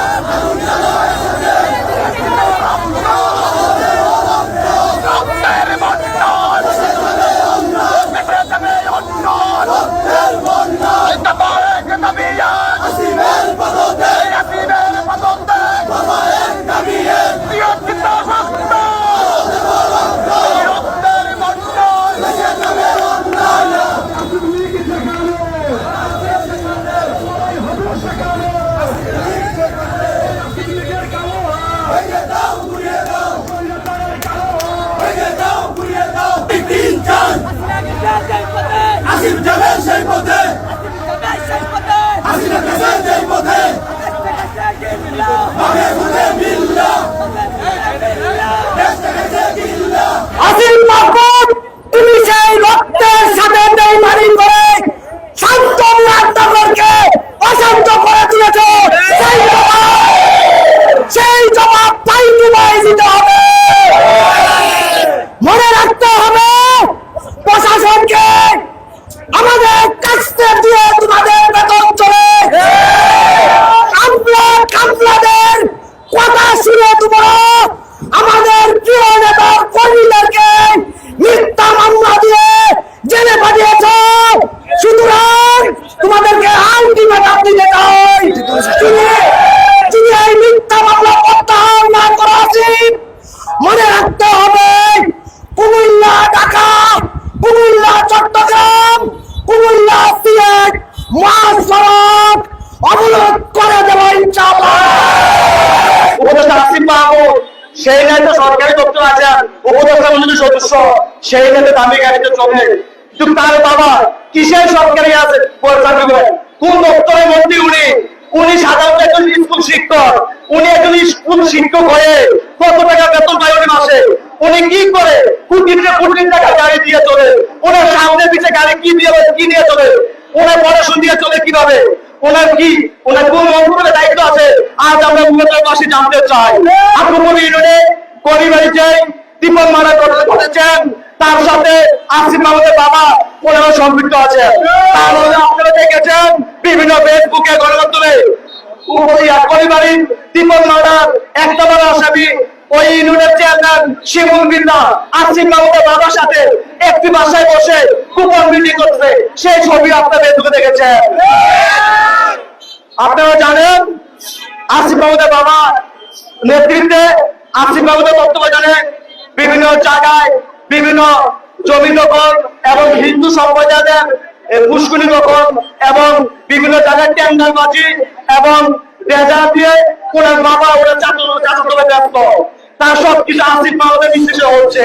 Oh. মনে রাখতে হবে। কুমিল্লা, ঢাকা, কুমিল্লা, চট্টগ্রাম, কুমিল্লা সিলেট, মহাসড়ক অবরোধ করে দেবো ইনশাআল্লাহ। সেই নেতা সরকারি দপ্তর আছেন উপদেষ্টা মন্ডলীর সদস্য, সেই নেতা দামি গাড়িতে চলে কিন্তু তার বাবা কিসের সরকারি আছে? কোন দপ্তরের মন্ত্রী উনি? উনি সাধারণত একজন স্কুল শিক্ষক। উনি একজন স্কুল শিক্ষক হয়ে কত টাকা বেতন পায় মাসে? উনি কি করে? টাকা গাড়ি দিয়ে চলে। ওনার সামনে পিছে গাড়ি কি দিয়ে কি নিয়ে চলে? ওনার দিয়ে চলে কীভাবে? ওনার কি? ওনার কোন মন্ত্রণালয়ের দায়িত্ব আছে? আজ আমরা মূলত পাশে জানতে চাই। আক্রমণ ইউনিয়নে মারা করেছেন তার সাথে আসিফ মাহমুদের বাবা ওনারা সম্পৃক্ত আছে। আপনারা দেখেছেন, বিভিন্ন বড় আসামি। ওই ইউনিয়নের চেয়ারম্যান শিমুল বিল্লা আসিফ মাহমুদের বাবার সাথে একটি বাসায় বসে কুপন মিটিং করছে। সেই ছবি দেখেছেন। আপনারা জানেন আসিফ মাহমুদের বাবা নেতৃত্বে আসিফ মাহমুদের বক্তব্য জানেন বিভিন্ন জায়গায় বিভিন্ন জমি দখল এবং হিন্দু সম্প্রদায়ের এ, পুষ্করি দখল এবং বিভিন্ন জায়গায় টেন্ডার বাজি এবং রেজা দিয়ে ওনার বাবা ওরা চাকর চাকর ব্যস্ত। তার সবকিছু আসিফ মাহমুদের নির্দেশে হচ্ছে।